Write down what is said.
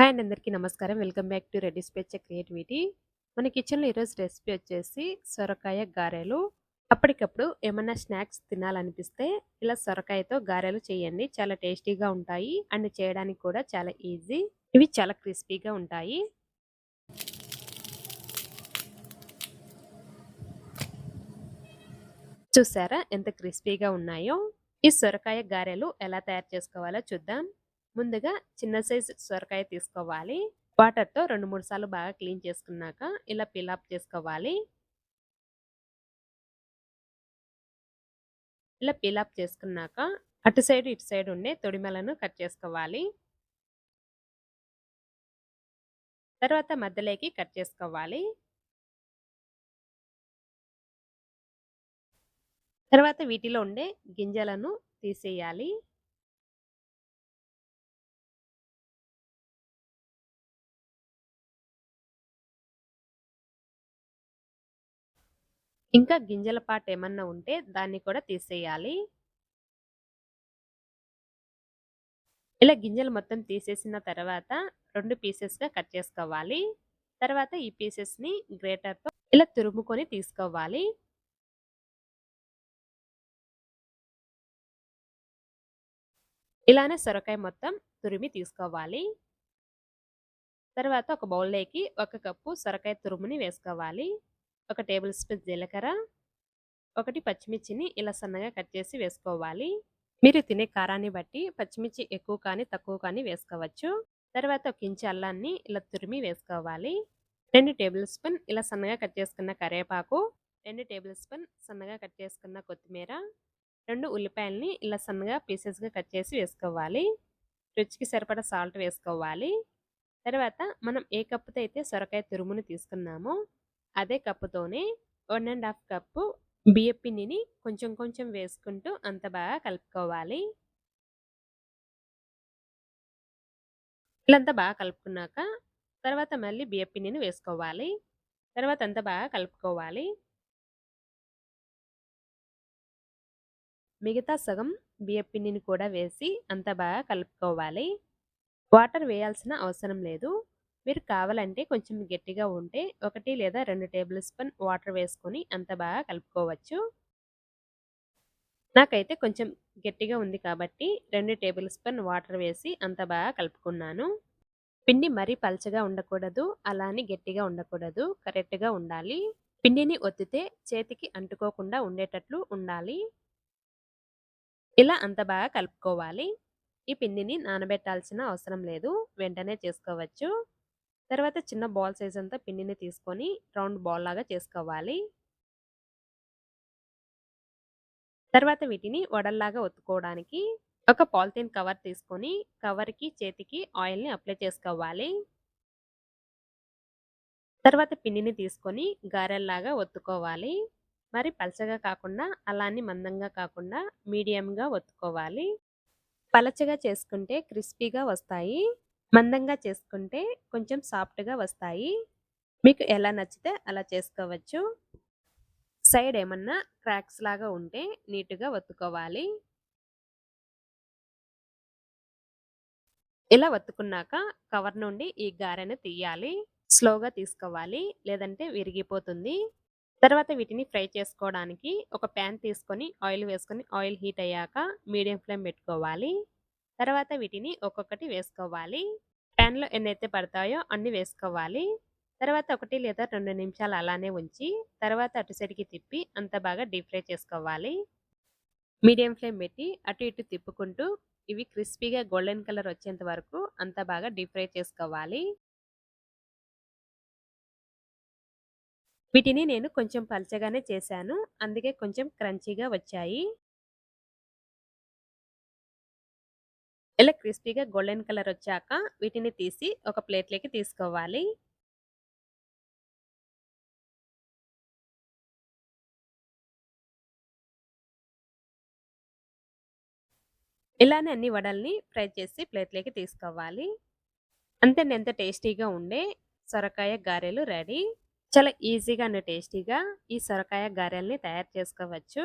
Hi అండి అందరికీ నమస్కారం. Welcome back to ready speech creativity. మన కిచెన్లో ఈరోజు రెసిపీ వచ్చేసి సొరకాయ గారెలు. అప్పటికప్పుడు ఏమన్నా స్నాక్స్ తినాలనిపిస్తే ఇలా సొరకాయతో గారెలు చేయండి. చాలా టేస్టీగా ఉంటాయి. అండ్ చేయడానికి కూడా చాలా ఈజీ. ఇవి చాలా క్రిస్పీగా ఉంటాయి. చూసారా ఎంత క్రిస్పీగా ఉన్నాయో? ఈ సొరకాయ గారెలు ఎలా తయారు చేసుకోవాలో చూద్దాం. ముందుగా చిన్న సైజ్ సొరకాయ తీసుకోవాలి. వాటర్తో రెండు మూడు సార్లు బాగా క్లీన్ చేసుకున్నాక ఇలా పిలాప్ చేసుకోవాలి. ఇలా పిలాప్ చేసుకున్నాక అటు సైడ్ ఇటు సైడ్ ఉండే తొడిమెలను కట్ చేసుకోవాలి. తర్వాత మధ్యలోకి కట్ చేసుకోవాలి. తర్వాత వీటిలో ఉండే గింజలను తీసేయాలి. ఇంకా గింజల పాట ఏమన్నా ఉంటే దాన్ని కూడా తీసేయాలి. ఇలా గింజలు మొత్తం తీసేసిన తర్వాత రెండు పీసెస్గా కట్ చేసుకోవాలి. తర్వాత ఈ పీసెస్ని గ్రేటర్తో ఇలా తురుముకొని తీసుకోవాలి. ఇలానే సొరకాయ మొత్తం తురిమి తీసుకోవాలి. తర్వాత ఒక బౌల్లోకి ఒక కప్పు సొరకాయ తురుముని వేసుకోవాలి. ఒక టేబుల్ స్పూన్ జీలకర్ర ఒకటి పచ్చిమిర్చిని ఇలా సన్నగా కట్ చేసి వేసుకోవాలి. మీరు తినే కారాన్ని బట్టి పచ్చిమిర్చి ఎక్కువ కానీ తక్కువ కానీ వేసుకోవచ్చు. తర్వాత ఒక ఇంచు అల్లాన్ని ఇలా తురిమి వేసుకోవాలి. రెండు టేబుల్ స్పూన్ ఇలా సన్నగా కట్ చేసుకున్న కరివేపాకు రెండు టేబుల్ స్పూన్ సన్నగా కట్ చేసుకున్న కొత్తిమీర రెండు ఉల్లిపాయలని ఇలా సన్నగా పీసెస్గా కట్ చేసి వేసుకోవాలి. రుచికి సరిపడా సాల్ట్ వేసుకోవాలి. తర్వాత మనం ఏ కప్పుతో అయితే సొరకాయ తురుమును తీసుకున్నామో అదే కప్పుతోనే వన్ అండ్ హాఫ్ కప్పు బియ్య పిండిని కొంచెం కొంచెం వేసుకుంటూ అంత బాగా కలుపుకోవాలి. ఇలాంతా బాగా కలుపుకున్నాక తర్వాత మళ్ళీ బియ్య పిండిని వేసుకోవాలి. తర్వాత అంతా బాగా కలుపుకోవాలి. మిగతా సగం బియ్య పిండిని కూడా వేసి అంత బాగా కలుపుకోవాలి. వాటర్ వేయాల్సిన అవసరం లేదు. మీరు కావాలంటే కొంచెం గట్టిగా ఉంటే ఒకటి లేదా రెండు టేబుల్ స్పూన్ వాటర్ వేసుకొని అంత బాగా కలుపుకోవచ్చు. నాకైతే కొంచెం గట్టిగా ఉంది కాబట్టి రెండు టేబుల్ స్పూన్ వాటర్ వేసి అంత బాగా కలుపుకున్నాను. పిండి మరీ పల్చగా ఉండకూడదు అలానే గట్టిగా ఉండకూడదు కరెక్ట్గా ఉండాలి. పిండిని ఒత్తితే చేతికి అంటుకోకుండా ఉండేటట్లు ఉండాలి. ఇలా అంత బాగా కలుపుకోవాలి. ఈ పిండిని నానబెట్టాల్సిన అవసరం లేదు వెంటనే చేసుకోవచ్చు. తర్వాత చిన్న బాల్ సైజ్ అంతా పిండిని తీసుకొని రౌండ్ బాల్ లాగా చేసుకోవాలి. తర్వాత వీటిని వడల్లాగా ఒత్తుకోవడానికి ఒక పాలిథిన్ కవర్ తీసుకొని కవర్కి చేతికి ఆయిల్ని అప్లై చేసుకోవాలి. తర్వాత పిండిని తీసుకొని గారెల్లాగా ఒత్తుకోవాలి. మరి పలచగా కాకుండా అలానే మందంగా కాకుండా మీడియంగా ఒత్తుకోవాలి. పలచగా చేసుకుంటే క్రిస్పీగా వస్తాయి. మందంగా చేసుకుంటే కొంచెం సాఫ్ట్గా వస్తాయి. మీకు ఎలా నచ్చితే అలా చేసుకోవచ్చు. సైడ్ ఏమన్నా క్రాక్స్ లాగా ఉంటే నీట్గా ఒత్తుకోవాలి ఇలా ఒత్తుకున్నాక కవర్ నుండి ఈ గారెను తీయాలి. స్లోగా తీసుకోవాలి. లేదంటే విరిగిపోతుంది. తర్వాత వీటిని ఫ్రై చేసుకోవడానికి ఒక ప్యాన్ తీసుకొని ఆయిల్ వేసుకొని ఆయిల్ హీట్ అయ్యాక మీడియం ఫ్లేమ్ పెట్టుకోవాలి. తర్వాత వీటిని ఒక్కొక్కటి వేసుకోవాలి. ప్యాన్లో ఎన్నైతే పడతాయో అన్ని వేసుకోవాలి. తర్వాత ఒకటి లేదా రెండు నిమిషాలు అలానే ఉంచి తర్వాత అటు సైడ్కి తిప్పి అంత బాగా డీప్ ఫ్రై చేసుకోవాలి. మీడియం ఫ్లేమ్ పెట్టి అటు ఇటు తిప్పుకుంటూ ఇవి క్రిస్పీగా గోల్డెన్ కలర్ వచ్చేంత వరకు అంత బాగా డీప్ ఫ్రై చేసుకోవాలి. వీటిని నేను కొంచెం పల్చగానే చేశాను. అందుకే కొంచెం క్రంచీగా వచ్చాయి. ఇలా క్రిస్పీగా గోల్డెన్ కలర్ వచ్చాక వీటిని తీసి ఒక ప్లేట్లోకి తీసుకోవాలి. ఇలానే అన్ని వడల్ని ఫ్రై చేసి ప్లేట్లోకి తీసుకోవాలి. అంతే ఎంత టేస్టీగా ఉండే సొరకాయ గారెలు రెడీ. చాలా ఈజీగా అండ్ టేస్టీగా ఈ సొరకాయ గారెల్ని తయారు చేసుకోవచ్చు.